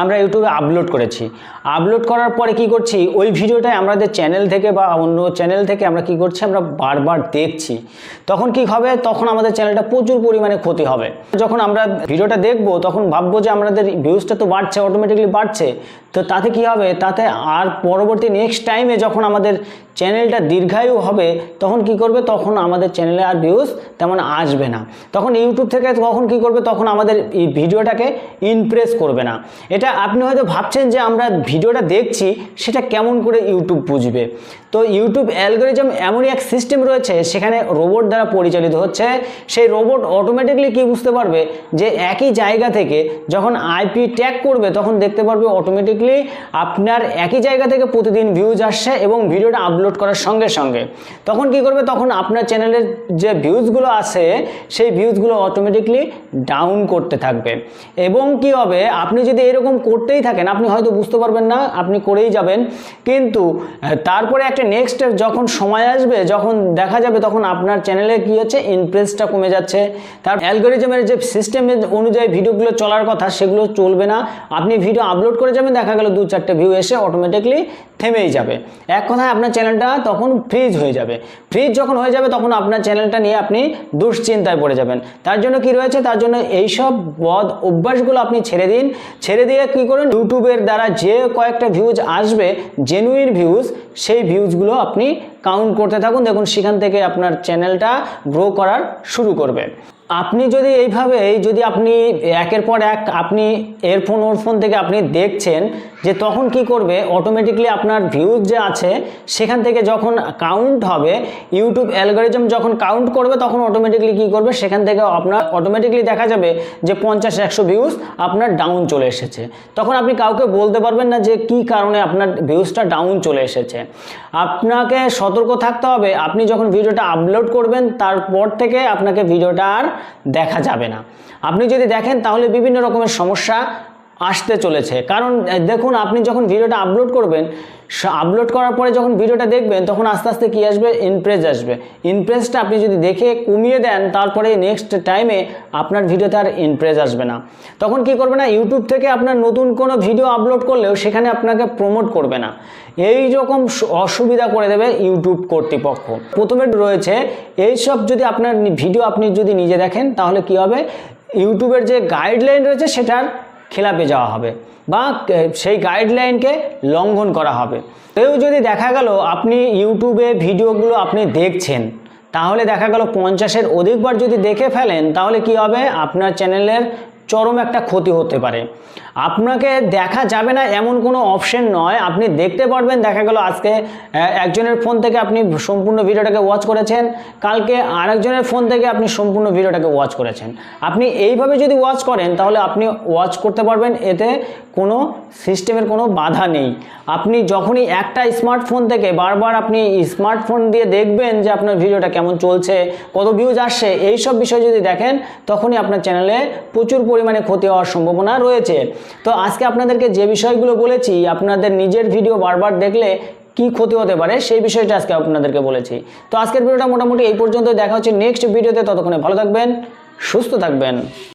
আমরা ইউটিউবে আপলোড করেছি। আপলোড করার পরে কি করছি? ওই ভিডিওটাই আমাদের চ্যানেল থেকে বা অন্য চ্যানেল থেকে আমরা কি করছি? আমরা বারবার দেখছি। তখন কি হবে? তখন আমাদের চ্যানেলটা প্রচুর পরিমাণে ক্ষতি হবে। যখন আমরা ভিডিওটা দেখব, তখন ভাববো যে আমাদের ভিউজটা তো বাড়ছে অটোমেটিকলি বাড়ছে। তো তাতে কি হবে? তাতে আর পরবর্তী নেক্সট টাইমে যখন আমাদের চ্যানেলটা দীর্ঘায়ু হবে, তখন কি করবে? তখন আমাদের চ্যানেলে আর ভিউজ তেমন আসবে না। তখন ইউটিউব থেকে কখন কি করবে? তখন আমাদের এই ভিডিওটাকে ইমপ্রেস করবে না। এটা আপনি হয়তো ভাবছেন যে আমরা ভিডিওটা দেখছি, সেটা কেমন করে ইউটিউব বুঝবে? তো ইউটিউব অ্যালগোরিজম এমনই এক সিস্টেম রয়েছে, সেখানে রোবট দ্বারা পরিচালিত হচ্ছে। সেই রোবট অটোমেটিকলি কি বুঝতে পারবে? যে একই জায়গা থেকে যখন আইপি ট্যাগ করবে, তখন দেখতে পারবে অটোমেটিকলি আপনার একই জায়গা থেকে প্রতিদিন ভিউজ আসছে এবং ভিডিওটা আপলোড করার সঙ্গে সঙ্গে। তখন কি করবে? তখন আপনার চ্যানেলের যে ভিউজগুলো আছে, সেই ভিউজগুলো অটোমেটিকলি ডাউন করতে থাকবে। এবং কি হবে? আপনি যদি এরকম করতেই থাকেন, আপনি হয়তো বুঝতে পারবেন না, আপনি করেই যাবেন। কিন্তু তারপরে একটা নেক্সট যখন সময় আসবে, যখন দেখা যাবে তখন আপনার চ্যানেলে কি হচ্ছে? ইনপ্রেসটা কমে যাচ্ছে। তার অ্যালগোরিজমের যে সিস্টেমের অনুযায়ী ভিডিওগুলো চলার কথা, সেগুলো চলবে না। আপনি ভিডিও আপলোড করে যাবেন, দেখা গেল দু চারটে ভিউ এসে অটোমেটিকলি থেমেই যাবে। এক কথায় আপনার চ্যানেলটা তখন ফ্রিজ হয়ে যাবে। ফ্রিজ যখন হয়ে যাবে, তখন আপনার চ্যানেলটা নিয়ে আপনি দুশ্চিন্তায় পড়ে যাবেন। তার জন্য কি রয়েছে? তার জন্য এইসব বদ অভ্যাসগুলো আপনি ছেড়ে দিন। ছেড়ে দিয়ে কী করুন? ইউটিউবের দ্বারা যে কয়েকটা ভিউজ আসবে জেনুইন ভিউজ সেই ভিউজগুলো আপনি কাউন্ট করতে থাকুন। দেখুন, সেখান থেকে আপনার চ্যানেলটা গ্রো করার শুরু করবে। আপনি যদি এইভাবে যদি আপনি একের পর এক আপনি এরফোন ওরফোন থেকে আপনি দেখছেন যে তখন কি করবে অটোমেটিকলি আপনার ভিউজ যে আছে, সেখান থেকে যখন কাউন্ট হবে ইউটিউব অ্যালগোরিজম যখন কাউন্ট করবে, তখন অটোমেটিকলি কি করবে, সেখান থেকে আপনার অটোমেটিকলি দেখা যাবে যে পঞ্চাশ, একশো ভিউজ আপনার ডাউন চলে এসেছে। তখন আপনি কাউকে বলতে পারবেন না যে কি কারণে আপনার ভিউজটা ডাউন চলে এসেছে। আপনাকে সতর্ক থাকতে হবে, আপনি যখন ভিডিওটা আপলোড করবেন, তারপর থেকে আপনাকে ভিডিওটা আর দেখা যাবে না। আপনি যদি দেখেন তাহলে বিভিন্ন রকমের সমস্যা আসতে চলেছে। কারণ দেখুন, আপনি যখন ভিডিওটা আপলোড করবেন আপলোড করার পরে যখন ভিডিওটা দেখবেন, তখন আস্তে আস্তে কী আসবে? ইনপ্রেস আসবে। ইনপ্রেসটা আপনি যদি দেখে কমিয়ে দেন, তারপরে নেক্সট টাইমে আপনার ভিডিওতে আর ইনপ্রেস আসবে না। তখন কি করবে না ইউটিউব থেকে আপনার নতুন কোনো ভিডিও আপলোড করলেও সেখানে আপনাকে প্রমোট করবে না। এই রকম অসুবিধা করে দেবে ইউটিউব কর্তৃপক্ষ। প্রথমে রয়েছে, এইসব যদি আপনার ভিডিও আপনি যদি নিজে দেখেন, তাহলে কি হবে? ইউটিউবের যে গাইডলাইন রয়েছে, সেটার খেলাপে যাওয়া হবে বা সেই গাইডলাইনকে লঙ্ঘন করা হবে। কেউ যদি দেখা গেল আপনি ইউটিউবে ভিডিওগুলো আপনি দেখছেন, তাহলে দেখা গেল পঞ্চাশের অধিকবার যদি দেখে ফেলেন, তাহলে কি হবে? আপনার চ্যানেলের চরম একটা ক্ষতি হতে পারে। আপনাকে দেখা যাবে না এমন কোনো অপশন নয়। আপনি দেখতে পারবেন, দেখা গেল আজকে একজনের ফোন থেকে আপনি সম্পূর্ণ ভিডিওটাকে ওয়াচ করেছেন। কালকে আরেকজনের ফোন থেকে আপনি সম্পূর্ণ ভিডিওটাকে ওয়াচ করেছেন। আপনি এইভাবে যদি ওয়াচ করেন, তাহলে আপনি ওয়াচ করতে পারবেন, এতে কোনো সিস্টেমের কোনো বাধা নেই। আপনি যখনই একটা স্মার্টফোন থেকে বারবার আপনি স্মার্টফোন দিয়ে দেখবেন যে আপনার ভিডিওটা কেমন চলছে, কত ভিউজ আসছে এই সব বিষয় যদি দেখেন, তখনই আপনার চ্যানেলে প্রচুর পরিমাণে ক্ষতি হওয়ার সম্ভাবনা রয়েছে। তো আজকে আপনাদেরকে যে বিষয়গুলো বলেছি, আপনাদের নিজের ভিডিও বারবার দেখলে কি ক্ষতি হতে পারে সেই বিষয়টা আজকে আপনাদেরকে বলেছি। তো আজকের ভিডিওটা মোটামুটি এই পর্যন্ত দেখা হচ্ছে নেক্সট ভিডিওতে ততক্ষণে ভালো থাকবেন, সুস্থ থাকবেন।